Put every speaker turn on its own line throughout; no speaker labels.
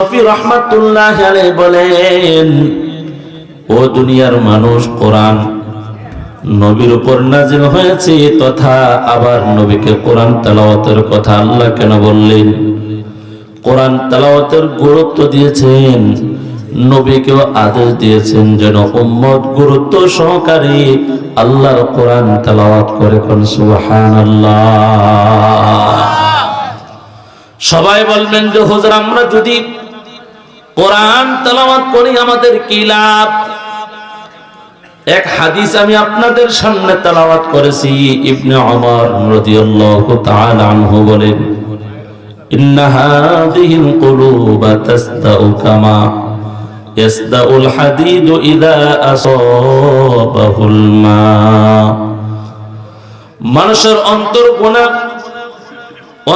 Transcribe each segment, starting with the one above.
রহমাতুল্লাহ বলেন, ও দুনিয়ার মানুষ, কোরআন নবীর উপর নাজিল হয়েছে, তথা আবার নবীকে কোরআন তেলাওয়াতের কথা আল্লাহ কেন বললেন? কোরআন তেলাওয়াতের গুরুত্ব দিয়েছেন, নবীকেও আদেশ দিয়েছেন যেন উম্মত গুরুত্ব সহকারে আল্লাহর কোরআন তেলাওয়াত করে কোন, সুবহানাল্লাহ। সবাই বলবেন যে, হুজুর, আমরা যদি কোরআন তেলাওয়াত করি, আমাদের কি লাভ? এক হাদিস আমি আপনাদের সামনে তেলাওয়াত করেছি, ইবনে ওমর রাদিয়াল্লাহু তাআলা বলেন মা. মানুষের অন্তর গোনা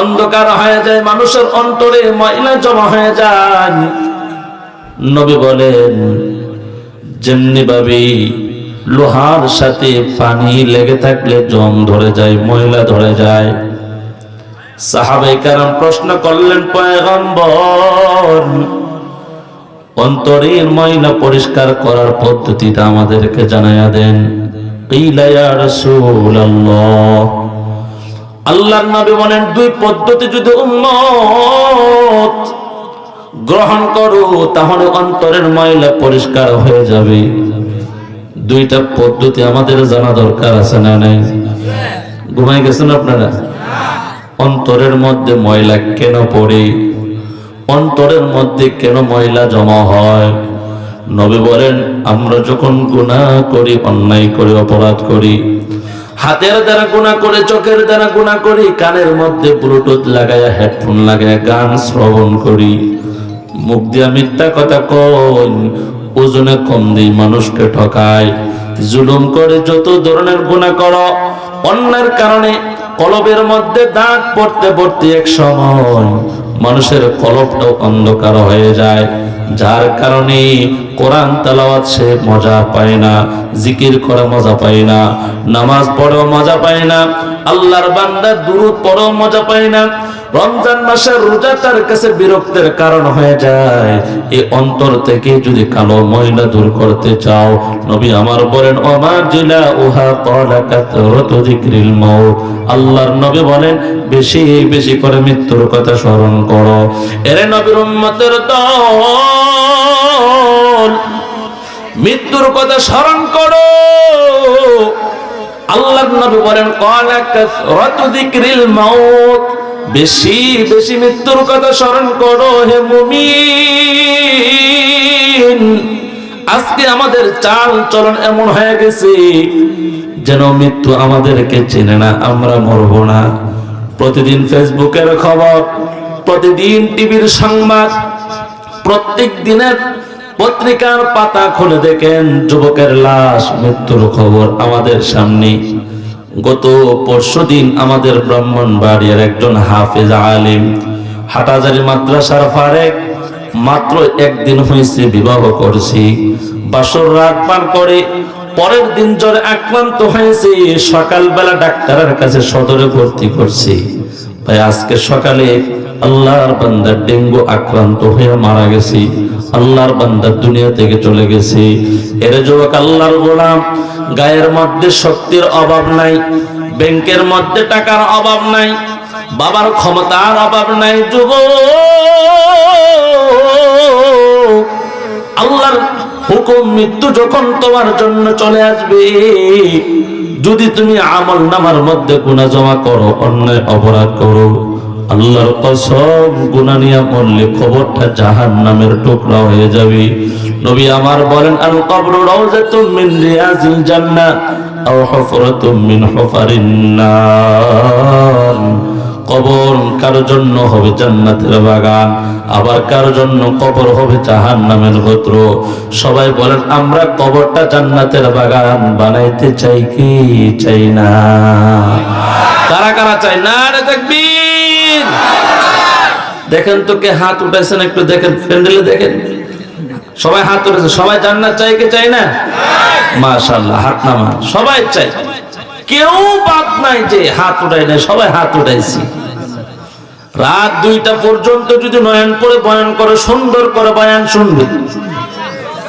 অন্ধকার হয়ে যায়, মানুষের অন্তরে ময়লা জমা হয়ে যায়। নবী বলেন, যেমনি ভাবে লোহার সাথে পানি লেগে থাকলে জং ধরে যায়, ময়লা ধরে যায়। সাহাবাই কারণ প্রশ্ন করলেন, পয়গম্বর, অন্তরের ময়লা পরিষ্কার করার পদ্ধতিটা আমাদেরকে জানাইয়া দেন। আল্লাহর নবী বলেন, দুই পদ্ধতি যদি উম্মত গ্রহণ করো, তাহলে অন্তরের ময়লা পরিষ্কার হয়ে যাবে। দুইটা পদ্ধতি আমাদের জানা দরকার আছে না নাই? ঘুমাই গেছেন আপনারা? অন্তরের মধ্যে ময়লা কেন পড়ে? অন্তরের মধ্যে কেন ময়লা জমা হয়? নবী বলেন, আমরা যখন গুনাহ করি, অন্যায় করি, অপরাধ করি, হাতের দ্বারা গুণা করে, চোখের দ্বারা গুণা করি, কানের মধ্যে ব্লুটুথ লাগায়া হেডফোন লাগায় গান শ্রবণ করি মুখ দিয়া মিথ্যা কথা কই ওজনে কম দিই মানুষকে ঠকায়। জুলুম করে যত ধরনের গুণা করো, অন্যের কারণে কলবের মধ্যে দাগ পড়তে পড়তে এক সময় মানুষের কলবটাও অন্ধকার হয়ে যায়। যার কারণে কোরআন তালাওয়াত সে মজা পায় না, জিকির করে মজা পায় না, নামাজ পড়েও মজা পায় না, আল্লাহর বান্দা দুরুদ পড়েও মজা পায় না রমজান মাসের রোজা তার কাছে বিরক্তের কারণ হয়ে যায়। এই অন্তর থেকে যদি কালো ময়লা দূর করতে চাও, নবী আমার বলেন, ওমা জিলা উহা কলা কাতরত যিকরিল মাউত। আল্লাহর নবী বলেন, বেশি বেশি করে মৃত্যুর কথা স্মরণ করো। এরে নবীর উম্মতের দল, মৃত্যুর কথা স্মরণ করো। আল্লাহর নবী বলেন কলা কাতরত যিকরিল মাউত। বেশি বেশি মৃত্যুর কথা স্মরণ করো হে মুমিন। আজকে আমাদের চাল চলন এমন হয়ে গেছে, যেন মৃত্যু আমাদেরকে চেনে না, আমরা মরব না। প্রতিদিন ফেসবুকের খবর, প্রতিদিন টিভির সংবাদ, প্রত্যেক দিনের পত্রিকার পাতা খুলে দেখেন যুবকের লাশ, মৃত্যুর খবর আমাদের সামনে। গত পরশু দিন আমাদের ব্রাহ্মণবাড়িয়ার একজন হাফেজ আলিম হাটাজারি মাদ্রাসার ফারেক মাত্র একদিন হয়েছে বিবাহ করছি, বাসর রাত পার করে পরের দিন জ্বরে আক্রান্ত হয়েছে, সকালবেলা ডাক্তারের কাছে সদরে ভর্তি করছি। ভাই, আজকে সকালে আল্লাহর বান্দার ডেঙ্গু আক্রান্ত হয়ে মারা গেছি। আল্লাহর বান্দার দুনিয়া থেকে চলে গেছে। এর যুবক, আল্লাহর গোলাম, গায়ের মধ্যে শক্তির অভাব নাই, ব্যাংকের মধ্যে টাকার অভাব নাই, বাবার ক্ষমতার অভাব নাই যুব। আল্লাহর হুকুম মৃত্যু যখন তোমার জন্য চলে আসবে, যদি তুমি আমল নামার মধ্যে গুণা জমা করো, অন্যায় অপরাধ করো। আল্লাহর কসম, গুনাহ নিয়ে মরলে খবরটা জাহান নামের টুকরা হয়ে যাবে। নবী আমার বলেন, আল কবর রাউজাতুম মিন রিয়াজিল জান্নাহ, আও হুফরাতুম মিন হুফারিন নার। কবর কারও জন্য হবে জান্নাতের বাগান, আবার কারও জন্য কবর হবে জাহান নামের গোত্র। সবাই বলেন, আমরা কবরটা জান্নাতের বাগান বানাইতে চাই কি? চাই না। কারা কারা চাই না রে তাকবীর দেখেন তো কে হাত উঠাইছেন একটু দেখেন ফ্রেন্ডলি দেখেন। সবাই হাত উঠেছে সবাই জান্নাত চাই কি চাই না? মাশাআল্লাহ, হাত নামা সবাই চাই কেউ বাদ নাই যে হাত উঠাই নাই, সবাই হাত উঠাইছি। রাত দুইটা পর্যন্ত যদি নয়ন করে, বয়ান করে, সুন্দর করে বয়ান শুনবে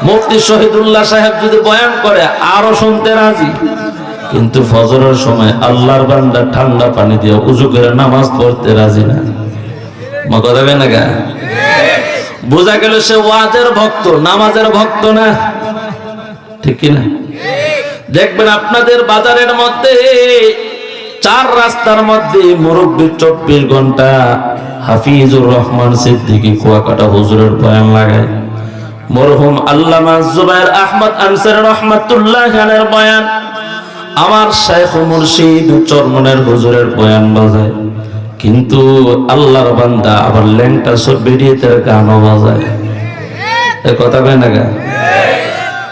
মুফতি শহীদুল্লাহ সাহেব যদি বয়ান করে, আরও শুনতে রাজি। কিন্তু ফজরের সময় আল্লাহর বান্দা ঠান্ডা পানি দিয়ে উজু করে নামাজ পড়তে রাজি না। মা কথা না গা? বোঝা গেল সে ওয়াজের ভক্ত, নামাজের ভক্ত না। ঠিক কিনা? দেখবেন আপনাদের বাজারের মধ্যে চার রাস্তার মধ্যে মুরব্বী চব্বিশ ঘণ্টা হাফিজুর রহমান সিদ্দিকী কুয়াকাটা হুজুরের বয়ান লাগায়। মরহুম আল্লামা জুবাইর আহমদ আনসার রহমাতুল্লাহ খানের বয়ান। আমার শেখ মুর্শিদ চরমনের হুজুরের বয়ান বাজায়। কিন্তু আল্লাহর বান্দা আবার ল্যাংটা সব বেরিয়ে তার গানও বাজায়। এ কথা কয় না গা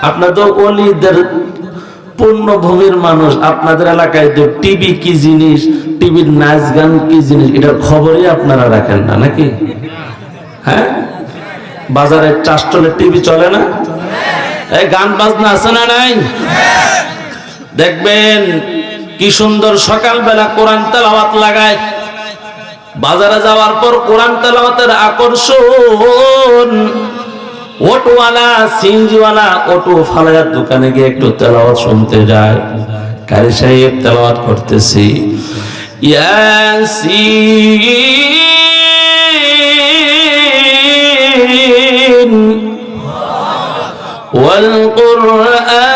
আপনার তো অলিদের পূর্ণভূমির মানুষ, আপনাদের এলাকায় তো টিভি কি জিনিস, টিভির নাচ গান কি জিনিস, এটার খবরই আপনারা রাখেন না, নাকি? হ্যাঁ? বাজারে চাষটলে টিভি চলে না? এই গান বাজনা আছে না নাই? দেখবেন কি সুন্দর সকালবেলা কোরআন তেলাওয়াত লাগায় বাজারে যাওয়ার পর কোরআন তেলাওয়াতের আকর্ষণ অটোওয়ালা সিনজিওয়ালা অটো ফালায়ার দোকানে গিয়ে একটু তেলাওয়াত শুনতে যায় কারি সাহেব তেলাওয়াত করতেছি ইয়াসিন والقرآن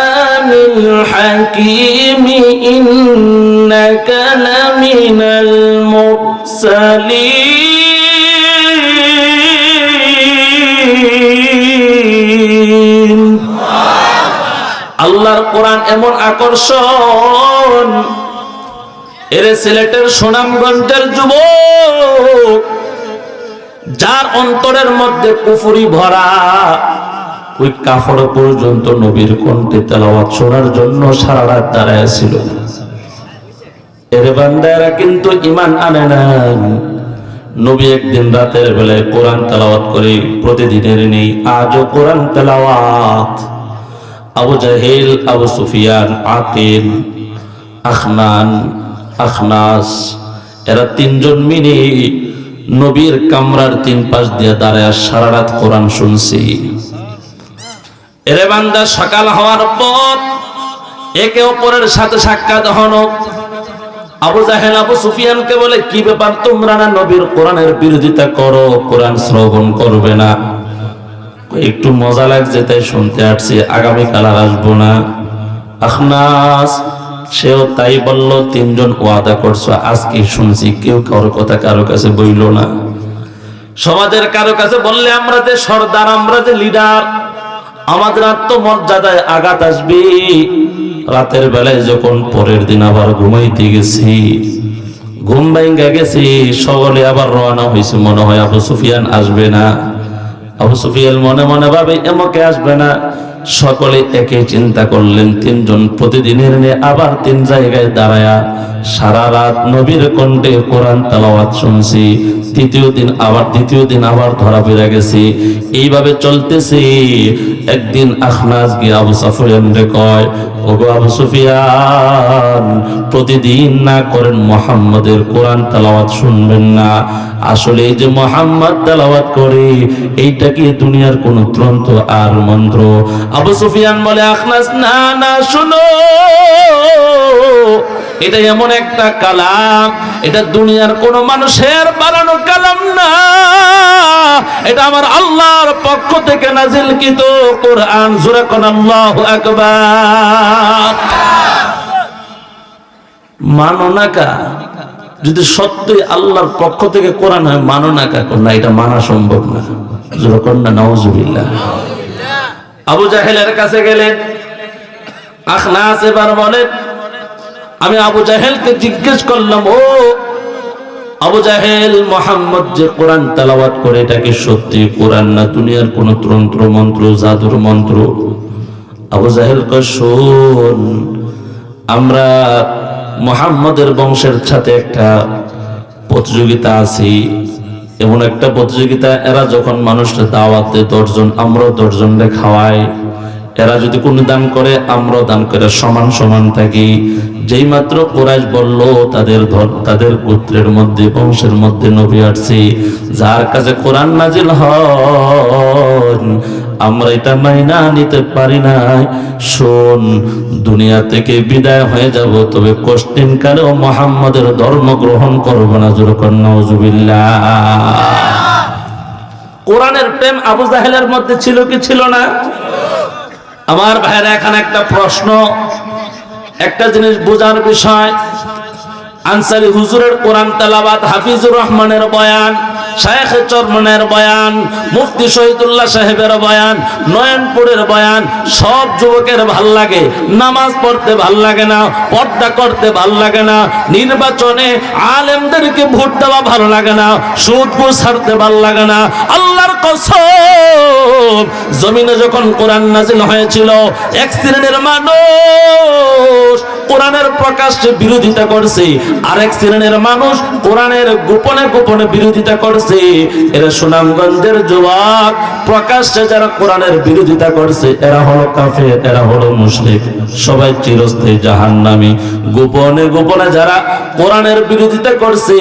الحكيم إنك لمن المرسلين আল্লাহর কোরআন এমন আকর্ষণ এরে সিলেটের সুনামগঞ্জের যুবক যার অন্তরের মধ্যে কুফুরি ভরা ওই কাফড় পর্যন্ত নবীর কণ্ঠে তেলাওয়াত শোনার জন্য সারা রাত দাঁড়ায় ছিল। এর বান্দারা কিন্তু ইমান আনে না নবী একদিন রাতের বেলায় কোরআন তেলাওয়াত করে প্রতিদিনের নেই, আজও কোরআন তেলাওয়াত। আবু জাহেল, আবু সুফিয়ান আকিল আখনান, আখনাস, এরা তিনজন মিলে নবীর কামরার তিন পাশ দিয়ে দাঁড়ায় সারা রাত কোরআন শুনছি। এরে বান্দা, সকাল হওয়ার পর একে অপরের সাথে সাক্ষাৎ হন আবু জাহেল, আবু সুফিয়ানকে বলে, কি ব্যাপার? তোমরা না নবীর কোরআনের বিরোধিতা করো? কোরআন শ্রবণ করবে না? একটু মজা লাগছে তাই শুনতে আসছি, আগামীকাল আর আসব না। আখনাস, সেও তাই বলল, তিনজন ওয়াদা করছ আজকে শুনছি, কেউ কারোর কথা কারও কাছে বইল না। সমাজের কারও কাছে বললে, আমরা যে সর্দার, আমরা যে লিডার আমাদের আত্মমর্যাদায় আঘাত আসবে। রাতের বেলায় যখন পরের দিন আবার ঘুমাইতে গেছি, ঘুম ভাঙ্গা গেছি, সকলে আবার রওনা হয়েছে, মনে হয় আবু সুফিয়ান আসবে না। আবু সুফিয়ান মনে মনে ভাবে এমকে আসবে না। সকলে একে চিন্তা করলেন, তিনজন প্রতিদিনের নিয়ে আবার তিন জায়গায় দাঁড়ায়া সারা রাত নবীর কণ্ঠে কোরআন তালাওয়াত শুনছি, তৃতীয় দিন আবার দ্বিতীয় দিন আবার ধরা পেরে গেছি। এইভাবে চলতেছে। একদিন আখনাজ গিয়ে আবু সাফিয়ানরে কয়, ওগো আবু সুফিয়ান, প্রতিদিন না করেন মোহাম্মদের কোরআন তালাওয়াত শুনবেন না। আসলে এই যে মোহাম্মদ তালাওয়াত করে, এইটা কি দুনিয়ার কোন গ্রন্থ আর মন্ত্র? আবু সুফিয়ান বলে, আখনাস, না না, শুনো। এটা এমন একটা কালাম। এটা দুনিয়ার কোন মানুষের বানানো কালাম না। এটা আমার আল্লাহর পক্ষ থেকে নাজিলকৃত কোরআন। জোরে কোন আল্লাহু আকবার। মানো না কা? যদি সত্যি আল্লাহর পক্ষ থেকে কোরআন হয়, মানো না, এটা মানা সম্ভব না। জোরে কোন না, নাউজুবিল্লাহ। আবু জাহেলের কাছে গেলেন। আখনাস এবার বলেন। আমি আবু জাহেলকে জিজ্ঞেস করলাম, ও আবু জাহেল, মোহাম্মদ যে কোরআন তেলাওয়াত করে, এটা কি সত্যি কোরআন না দুনিয়ার কোন তন্ত্র মন্ত্র, জাদুর মন্ত্র? আবু জাহেল ক শোন, আমরা মোহাম্মদের বংশের সাথে একটা প্রতিযোগিতা আছি। এমন একটা প্রতিযোগিতা, এরা যখন মানুষকে দাওয়াত দেয়, দশজন, আমরাও দশজনকে খাওয়াই। এরা যদি কোনো দান করে, আমরাও দান করে, সমান সমান থাকি। যেই মাত্র কোরআশ বলল, তাদের ধর তাদের গোত্রের মধ্যে, বংশের মধ্যে নবী আসছে। যার কাছে কোরআন নাজিল হন, আমরা এটা মাইনা নিতে পারি না শোন, দুনিয়া থেকে বিদায় হয়ে যাব, তবে কষ্টিন কালেও মোহাম্মদের ধর্ম গ্রহণ করব না যেরকম নজুবিল্লাহ কোরআনের প্রেম আবু জাহেলের মধ্যে ছিল কি ছিল না? আমার ভাইয়েরা, এখানে একটা প্রশ্ন। একটা জিনিস বোঝার বিষয় আনসারি হুজুরের কোরআন তেলাবাদ হাফিজুর রহমানের বয়ান শায়েখ চরমনের বয়ান, মুফতি শহীদুল্লাহ সাহেবের বয়ান, নয়নপুরের বয়ান, সব যুবকের ভালো লাগে। নামাজ পড়তে ভালো লাগে না, পর্দা করতে ভালো লাগে না, নির্বাচনে আলেমদেরকে ভোট দেওয়া ভালো লাগে না সুদ ছাড়তে ভালো লাগে না। আল্লাহর কসম, জমিনে যখন কোরআন নাজিল হয়েছিল, এক শ্রেণির মানুষ কোরআনের প্রকাশ্যে বিরোধিতা করছে, আরেক শ্রেণির মানুষ কোরআনের গোপনে গোপনে বিরোধিতা করছে। এরা সুনামগঞ্জের যুবক প্রকাশ্যে যারা কোরআনের বিরোধিতা করছে, এরা হলো কাফের, এরা হলো মুশরিক। সবাই চিরস্থায়ী জাহান্নামী। গোপনে গোপনে যারা কোরআনের বিরোধিতা করছে,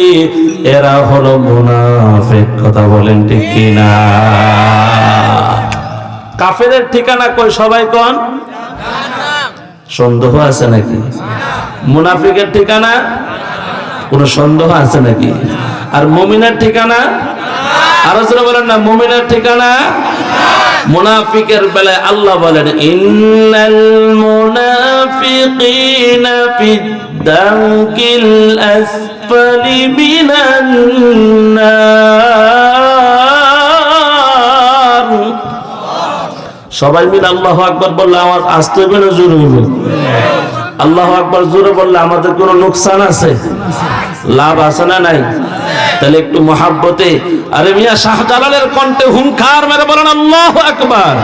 এরা হলো মুনাফিক। কথা বলেন ঠিক কিনা? কাফেরের ঠিকানা কই সবাই কোন? সন্দেহ আছে নাকি? মুনাফিকের ঠিকানা? কোন সন্দেহ আছে নাকি? আর মমিনার ঠিকানা? আরও জোরে বলেন না, মমিনার ঠিকানা? মুনাফিকের বেলায় আল্লাহ বলেন, ইন্নাল মুনাফিকিনা ফিদ দারকিল আসফালি মিনান নার। সবাই মিলে আল্লাহ আকবর বললে আমার আসতে না জোর আল্লাহ আকবর জোরে বললে আমাদের কোনো লোকসান আছে? লাভ আছে না নাই? তাহলে একটু মহাব্বতে। আরে মিয়া শাহজালালের কণ্ঠে হুঙ্কার মেরে বলেন, আল্লাহ আকবার।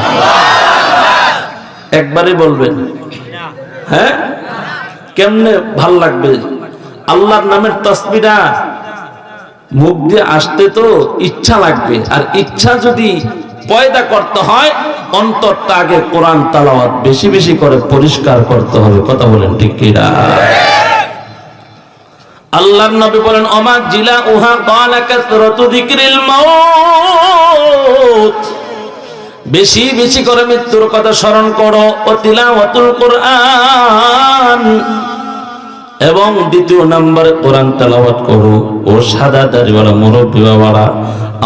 একবারই বলবেন। হ্যাঁ? কেমনে ভালো লাগবে? আল্লাহর নামের তসবিরা মুখ দিয়ে আসতে তো ইচ্ছা লাগবে। আর ইচ্ছা যদি পয়দা করতে হয় অন্তরটা আগে কোরআন তালাওয়াত বেশি বেশি করে পরিষ্কার করতে হবে। কথা বলেন ঠিক কিনা? আল্লাহর নবী বলেন অমা জিলা উহা কালা কাসরাতু যিকরিল মাউত। বেশি বেশি করে মৃত্যুর কথা স্মরণ করো, ও তিলাওয়াতুল কোরআন। এবং দ্বিতীয় নম্বরে, কোরআন তেলাওয়াত করো। ও সাদা দাড়িওয়ালা মুরব্বী বাবারা,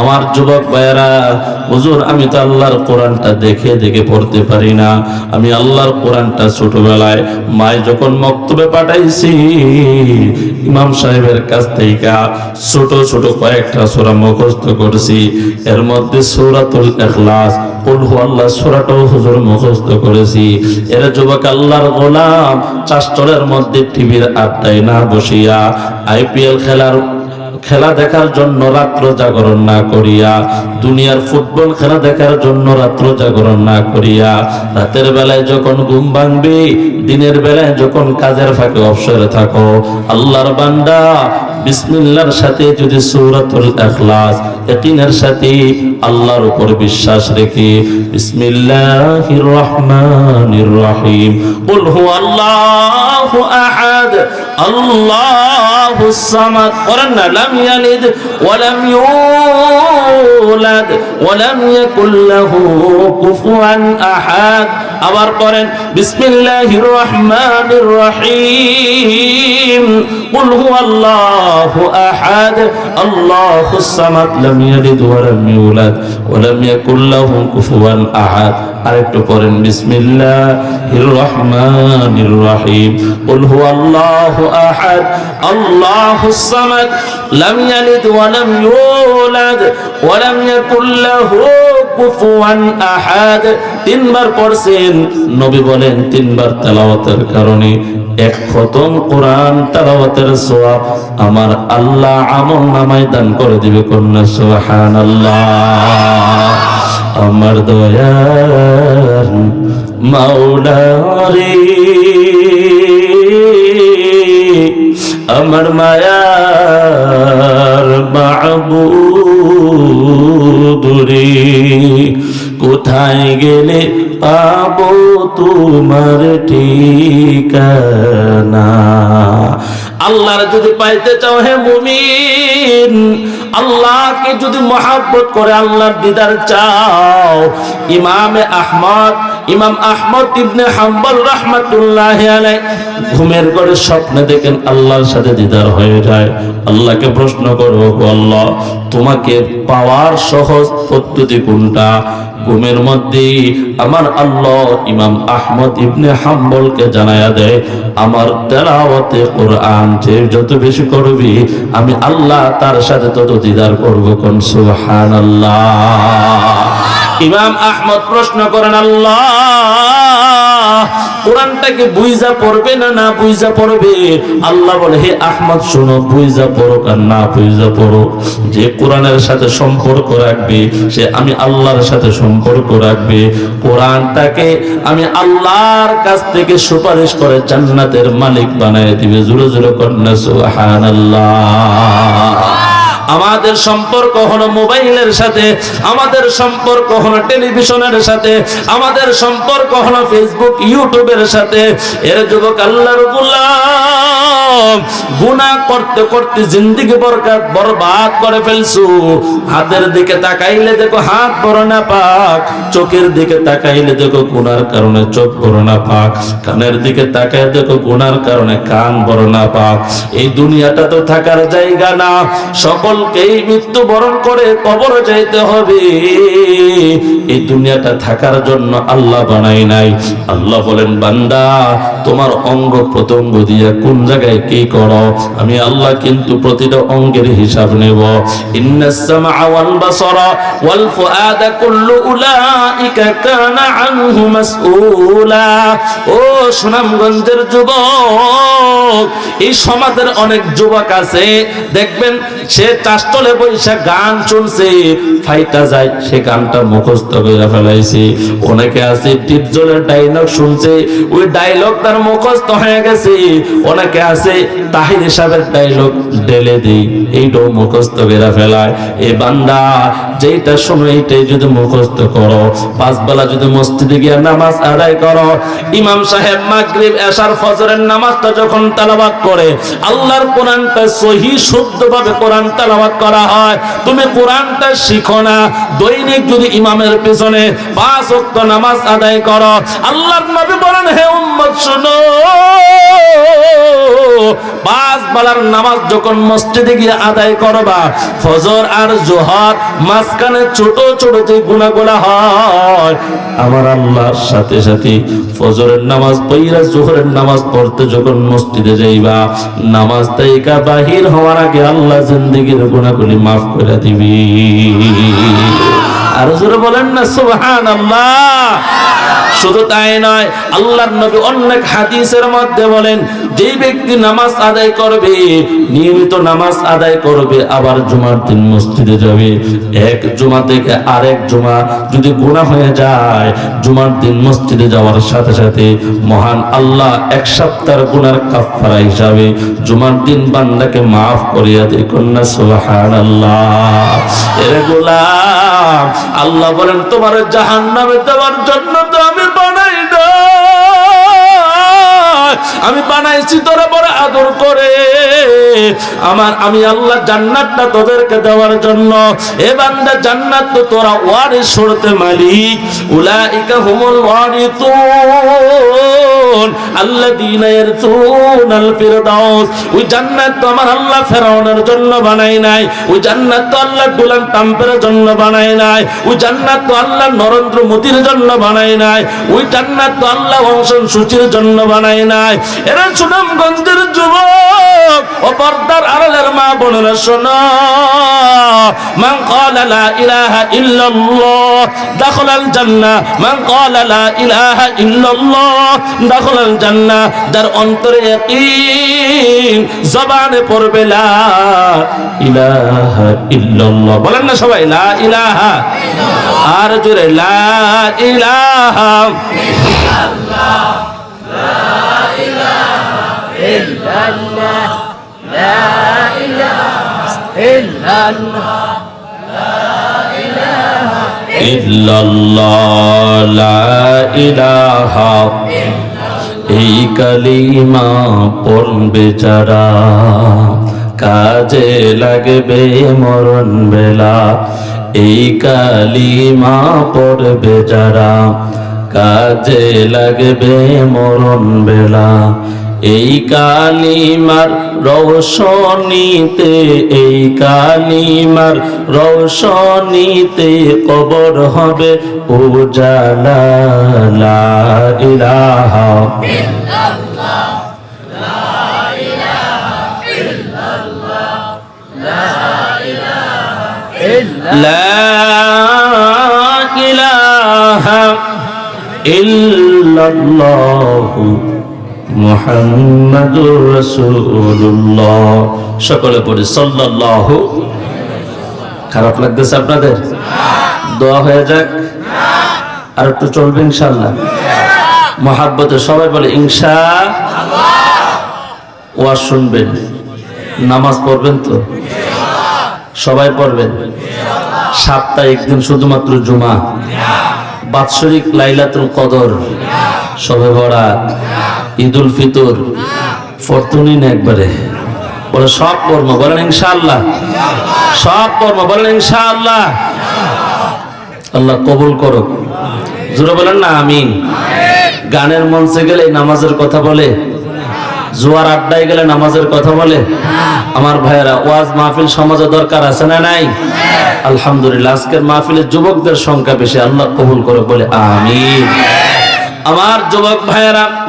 আমার যুবক ভাইয়েরা হুজুর, আমি তো আল্লাহর কোরআনটা দেখে দেখে পড়তে পারি না। আমি আল্লাহর কোরআনটা ছোটবেলায় মায় যখন মক্তবে পাঠাইছি, ইমাম সাহেবের কাছ থেকে ছোট ছোট কয়েকটা সূরা মুখস্থ করছি। এর মধ্যে সূরাতুল সূরাটাও হুজুর মুখস্থ করেছি। এর যুবক আল্লাহর গোলাম মধ্যে টিভির না বসিয়া খেলার, খেলা দেখার জন্য রাত্র জাগরণ না করিয়া দুনিয়ার ফুটবল খেলা দেখার জন্য রাত্র জাগরণ না করিয়া রাতের বেলায় যখন ঘুম ভাঙবে, দিনের বেলায় যখন কাজের ফাঁকে অবসরে থাকো। আল্লাহর বান্দা বিসমিল্লাহর সাথে যদি সূরাতুল ইখলাস ইয়াকিনের সাথে আল্লাহর উপর বিশ্বাস রেখে, বিসমিল্লাহির রহমানির রহিম। কুল হুয়াল্লাহু আহাদ আল্লাহুস সামাদ। করেন না, লাম ইয়ালিদ ওয়া ইউলাদ ওয়া লাম ইয়াকুল লাহু কুফুয়ান আহাদ আবার পড়েন বিসমিল্লাহির রহমানির রহিম। হুয়াল্লাহু আহাদ আল্লাহুস সামাদ লাম ইয়ালিদ ওয়া লাম ইউলাদ ওয়া লাম ইয়াকুল লাহু কুফুয়ান আহাদ আরেকটু পড়েন, বিসমিল্লাহির রহমানির রহিম। কুল হুয়াল্লাহু আহাদ আল্লাহুস সামাদ লাম ইয়ালিদ ওয়া লাম ইউলাদ কুফুয়ান আহাদ, তিনবার পড়ছেন। নবী বলেন, তিনবার তেলাওয়াতের কারণে এক খতম কোরআন তেলাওয়াতের সওয়াব আমার আল্লাহ আমল নামায় দান করে দিবে কন্যা, সুবহানাল্লাহ। আমার দয়ার মাওলা রে আমার মায়ার মাহবুদুরে কোথায় গেলে পাবো তোমার ঠিকানা? আল্লাহর যদি পাইতে চাও হে মুমিন আল্লাহকে যদি মহাব্বত করে আল্লাহর দিদার চাও, ইমামে আহমদ, ইমাম আহমদ ইবনে হাম্বল রহমাতুল্লাহ ঘুমের ঘরে স্বপ্নে দেখেন আল্লাহর সাথে দিদার হয়ে যায়। আল্লাহকে প্রশ্ন করব গো আল্লাহ, তোমাকে পাওয়ার সহজ পদ্ধতি কোনটা? ঘুমের মধ্যে আমার আল্লাহ ইমাম আহমদ ইবনে হাম্বলকে জানায়া দেয়, আমার তেলাওয়াতে কোরআন যে যত বেশি করবি, আমি আল্লাহ তার সাথে তত দিদার করব কোন? সুবহানাল্লাহ। ইমাম আহমদ প্রশ্ন করেন, আল্লাহ, কোরআনটাকে বুঝা পড়বে না না বুঝা পড়বে? আল্লাহ বলে, হে আহমদ, শোনো, বুইজা পড়ো আর না বুঝা পড়ো যে কোরআনের সাথে সম্পর্ক রাখবে, সে আমি আল্লাহর সাথে সম্পর্ক রাখবে। কোরআনটাকে আমি আল্লাহর কাছ থেকে সুপারিশ করে জান্নাতের মালিক বানায় দিবে। জুড়ে জুড়ে কন্যা সুবহানাল্লাহ। আমাদের সম্পর্ক হলো মোবাইলের সাথে, আমাদের সম্পর্ক হলো টেলিভিশনের সাথে, আমাদের সম্পর্ক হলো ফেসবুক, ইউটিউবের সাথে। এর যুবক আল্লাহ গোলাম গুনাহ করতে করতে জিন্দিগি বরকাত, বরবাদ করে ফেলছু। হাতের দিকে তাকাইলে দেখো হাত বড় না পাক, চোখের দিকে তাকাইলে দেখো গুনার কারণে চোখ বড় না পাক, কানের দিকে তাকাই দেখো গুনার কারণে কান বড় না পাক। এই দুনিয়াটা তো থাকার জায়গা না, সকলকেই মৃত্যু বরণ করে কবর যাইতে হবে। এই দুনিয়াটা থাকার জন্য আল্লাহ বানাই নাই। আল্লাহ বলেন, বান্দা, তোমার অঙ্গ প্রত্যঙ্গ দিয়ে কোন জায়গায় কি করো? আমি আল্লাহ কিন্তু প্রতিটা অঙ্গের হিসাব নেব। ও সুনামগঞ্জের যুবক, এই সমাজের অনেক যুবক আছে, দেখবেন সে চাষতলে বৈশা গান শুনছে। ফাইটা যায়, সে গানটা মুখস্থ করে ফেলাইছে। অনেকে আছে টিপজলের ডায়লগ শুনছে। ওই ডায়লগ তার মুখস্থ হয়ে গেছে। অনেকে আছে তাহির সাহেবের ডায়লগ ডেলে দেই এইটাও মুখস্থ করে ফেলায়। এ বান্দা, যেইটা শোনো, এইটাই যদি মুখস্থ করো। পাঁচ বেলা যদি মসজিদে গিয়ে নামাজ আদায় করো। ইমাম সাহেব মাগরিব, এশার ফজরের নামাজটা যখন তালাবাত করে, আল্লাহর কোরআনটা সহি, শুদ্ধভাবে কোরআন তালাবাত করা হয়। তুমি কোরআনটা শিখো না। দৈনিক যদি ইমামের পেছনে পাঁচ ওয়াক্ত নামাজ আদায় করো, আল্লাহর নবী বলেন, হে উম্মত, শুনো। পাঁচ বেলার নামাজ যখন মসজিদে গিয়ে আদায় করবা, ফজর আর জোহর মাঝখানে ছোট ছোট যে গুণাগুলা হয়, আমার আল্লাহর সাথে সাথে ফজরের নামাজ পইরা জোহরের নামাজ পড়তে যখন মসজিদে যাইবা, নামাজ তাইকা বাহির হওয়ার আগে আল্লাহ জিন্দিগির গুণাগুলি মাফ করে দিবি। আর জোরে বলেন না সুবহান আল্লাহ শুধু তাই নয়, আল্লাহর নবী অনেক হাদিসের মধ্যে বলেন যেই ব্যক্তি নামাজ আদায় করবে, নিয়মিত নামাজ আদায় করবে, আবার জুমার দিন মসজিদে যাবে। এক জুমা থেকে আরেক জুমা যদি গুনাহ হয়ে যায়, জুমার দিন মসজিদে যাওয়ার সাথে সাথে মহান আল্লাহ এক সপ্তাহের গুনার কাফারা হিসাবে জুমার দিন বান্দাকে মাফ করিয়া দেয়। কন্যা, সুবহানাল্লাহ। এর গোলাম, আল্লাহ বলেন, তোমার জাহান্নামে দেওয়ার জন্য তো আমি বানাই না আমি বানাইছি তোরা বড় আদর করে। আমার, আমি আল্লাহ জান্নাতটা তোদেরকে দেওয়ার জন্য। এ বান্দা জান্নাত তো তোরা ওয়ারিস সরতে মালিক। উলাইকা হুমুল ওয়ারিসুন। আল্লাযীনা ইয়ারসুনাল ফিরদাউস। ওই জান্নাত তো আমার আল্লাহ ফেরাউনের জন্য বানাই নাই। ওই জান্নাত তো আল্লাহ গোলাম তাম্পের জন্য বানাই নাই। ওই জান্নাত তো আল্লাহ নরেন্দ্র মোদির জন্য বানাই নাই। ওই জান্নাত তো আল্লাহ অংশন সূচির জন্য বানাই নাই। এরা সুনামগঞ্জের যুবক, ও পর্দার আড়ালের মা বোনেরা শোনো। ইলাহা ইলাহা যার অন্তরে জবানে পড়বে ইলাহা বলেন না সবাই, লা ইলাহা। আর জোরে, লা ইলাহা।
إلا الله لا إله إلا الله
ইল্লাল্লাহ লা ইলাহা এই কালিমা পড়বে যারা কাজে লাগবে মরণ বেলা এই কালিমা পড়বে যারা কাজে লাগবে মরণ বেলা এই কালিমার রৌশনীতে এই কালিমার রৌশনীতে কবর হবে উজালা লা ইলাহা لا إله إلا الله সকলে পড়ি, সাল্লাল্লাহু। খারাপ লাগতেছে আপনাদের? দোয়া হয়ে যাক। আর একটু চলবে ইনশাল্লাহ মহাব্বতে সবাই বলে, ইনশা ওয়াজ শুনবেন। নামাজ পড়বেন তো? সবাই পড়বেন। সাপ্তাহিক দিন শুধুমাত্র জুমা। বাৎসরিক লাইলাতুল কদর। সবে বরাত। ঈদুল ফিতর। ফরতুনিন একবারে। বলে, সব কর্ম বলেন ইনশাআল্লাহ। সব কর্ম বলেন ইনশাআল্লাহ। আল্লাহ কবুল করুক। জোরে বলেন না, আমিন। গানের মঞ্চে গেলে নামাজের কথা বলে। জোয়ার আড্ডায় গেলে নামাজের কথা বলে। আমার ভাইয়েরা, ওয়াজ মাহফিল সমাজে দরকার আছে না নাই? আলহামদুলিল্লাহ, আজকের মাহফিলের যুবকদের সংখ্যা বেশি। আল্লাহ কবুল করে বলে, আমিন। আমার যুবক ভাইয়েরা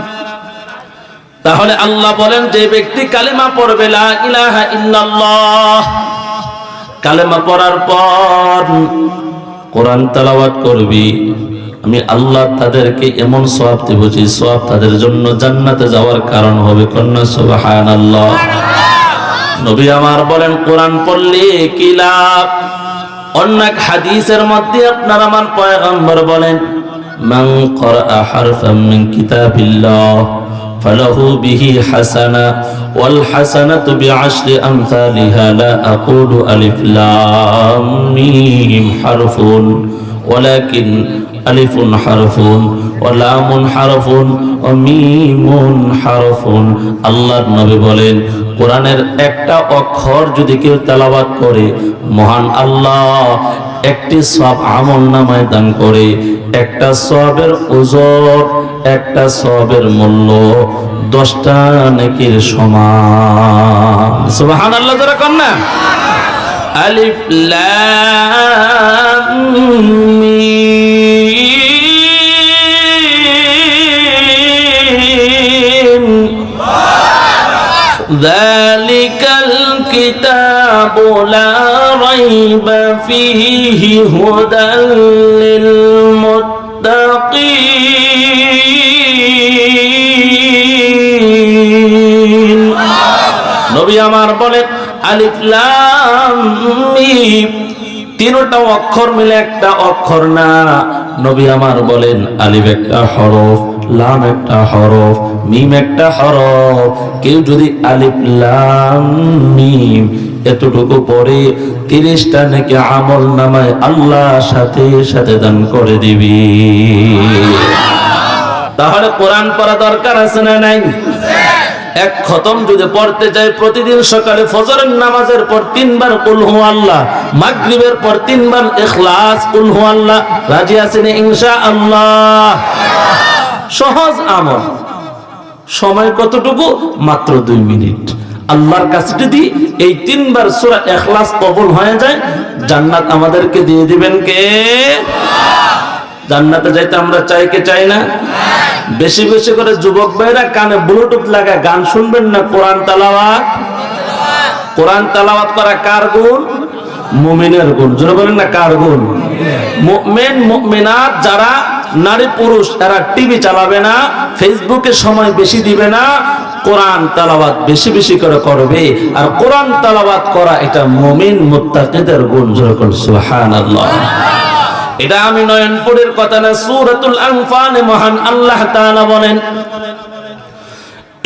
তাহলে আল্লাহ বলেন, যে ব্যক্তি কালেমা পড়বে, লা ইলাহা ইল্লাল্লাহ, কালেমা পড়ার পর কোরআন তেলাওয়াত করবি। আমি আল্লাহ তাদেরকে এমন সওয়াব দিব যে সওয়াব তাদের জন্য জান্নাতে যাওয়ার কারণ হবে কন্যা, সুবহানাল্লাহ। নবী আমার বলেন, কোরআন পড়লে কি লাভ? অন্য হাদিসের মধ্যে আপনার আমার পয়গম্বর বলেন, মান করা হারফাম মিন কিতাবিল্লাহ فله به حسنة والحسنة بعشر أمثالها لا أقول ألف لام ميم حرف ولكن ألف حرف ولام حرف وميم حرف আল্লাহর নবী বলেন কোরআনের একটা অক্ষর যদি কেউ তেলাওয়াত করে মহান আল্লাহ একটি সব আমল নামায় দান করে একটা সবের ওজর একটা সবের মূল্য দশটা নাকির সমান সুবহান আল্লাহ যারা কন না আলিফ লাম মিম ذلك الكتاب لا ريب فيه هدى للمتقين নবী আমার বলে আলিফ লাম মিম তিনটা অক্ষর মিলে একটা অক্ষর না নবী আমার বলেন আলিফ একটা হরফ লাম একটা হরফ মিম একটা হরফ কেউ যদি আলিফ লাম মিম এতটুকু পরে তিরিশটা নাকি আমল নামায় আল্লাহ সাথে সাথে দান করে দিবি। তাহলে কোরআন পড়া দরকার আছে না নাই? এক খতম যদি পড়তে চাই প্রতিদিন সকালে ফজরের নামাজের পর তিনবার কুলহু আল্লাহ, মাগরিবের পর তিনবার ইখলাস কুলহু আল্লাহ। রাজি আছেন ইনশা আল্লাহ সহজ আমল। সময় কতটুকু? মাত্র দুই মিনিট। আল্লাহর কাছে যদি এই তিনবার সূরা ইখলাস কবুল হয়ে যায়, জান্নাত আমাদেরকে দিয়ে দিবেন কে? জান্নাতে যাইতে আমরা চাই কে চাই না? বেশি বেশি করে যুবক ভাইরা কানে ব্লুটুথ লাগায় গান শুনবেন না? কোরআন তালাওয়াত? কোরআন তালাওয়াত করা কার গুণ? মুমিনের গুণ। জোরে বলেন না কার গুণ? মুমিন, মুমিনাত যারা নারী পুরুষ এরা টিভি চালাবে না, ফেসবুকে সময় বেশি দিবে না, কোরআন তালাবাদ বেশি বেশি করে করবে। আর কোরআন তালাবাদ করা এটা মমিন মুত্তাকিদের গুণ, জোরে সুহান আল্লাহ এটা আমি নয়নপুরের কথা না, সুরাতুল আনফানে মহান আল্লাহ তাআলা বলেন।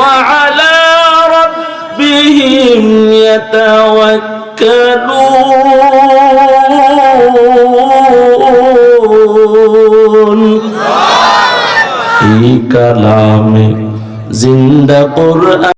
وعلى ربهم يتوكلون. في كلام زند قرآن